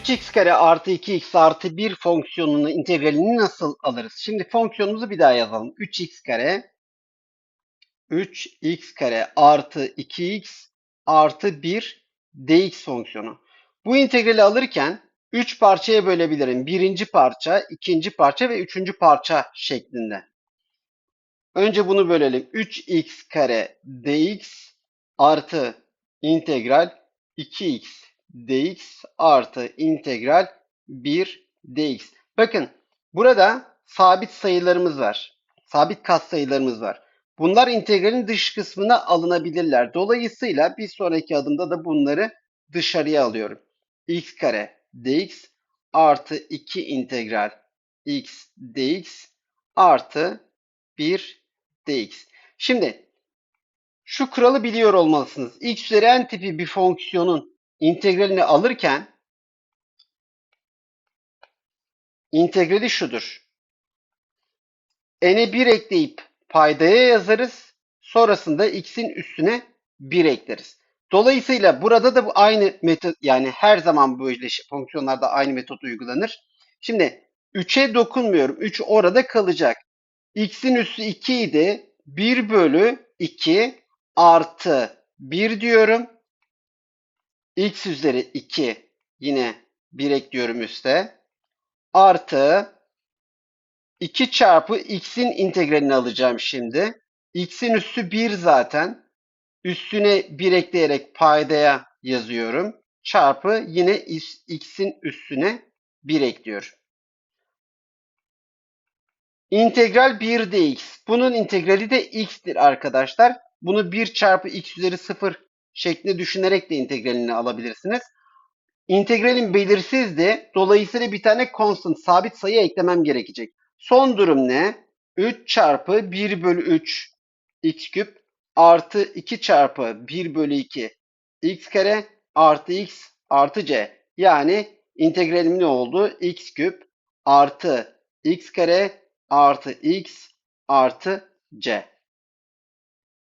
3x kare artı 2x artı 1 fonksiyonunu integralini nasıl alırız? Şimdi fonksiyonumuzu bir daha yazalım. 3x kare 3x kare artı 2x artı 1 dx fonksiyonu. Bu integrali alırken 3 parçaya bölebilirim. Birinci parça, ikinci parça ve üçüncü parça şeklinde. Önce bunu bölelim. 3x kare dx artı integral 2x dx artı integral 1 dx. Bakın burada sabit sayılarımız var. Sabit katsayılarımız var. Bunlar integralin dış kısmına alınabilirler. Dolayısıyla bir sonraki adımda da bunları dışarıya alıyorum. x kare dx artı 2 integral x dx artı 1 dx. Şimdi şu kuralı biliyor olmalısınız. x üzeri n tipi bir fonksiyonun integralini alırken integrali şudur. n'e 1 ekleyip paydaya yazarız. Sonrasında x'in üstüne 1 ekleriz. Dolayısıyla burada da bu aynı metot yani her zaman böyle fonksiyonlarda aynı metot uygulanır. Şimdi 3'e dokunmuyorum. 3 orada kalacak. x'in üssü 2 idi. 1 bölü 2 artı 1 diyorum. X üzeri 2 yine 1 ekliyorum üste. Artı 2 çarpı x'in integralini alacağım şimdi. x'in üssü 1 zaten. Üstüne 1 ekleyerek paydaya yazıyorum. Çarpı yine x'in üstüne 1 ekliyorum. İntegral 1 dx. Bunun integrali de x'tir arkadaşlar. Bunu 1 çarpı x üzeri 0 şeklinde düşünerek de integralini alabilirsiniz. İntegralin belirsizdi. Dolayısıyla bir tane constant, sabit sayı eklemem gerekecek. Son durum ne? 3 çarpı 1 bölü 3 x küp artı 2 çarpı 1 bölü 2 x kare artı x artı c. Yani integralim ne oldu? x küp artı x kare artı x artı c.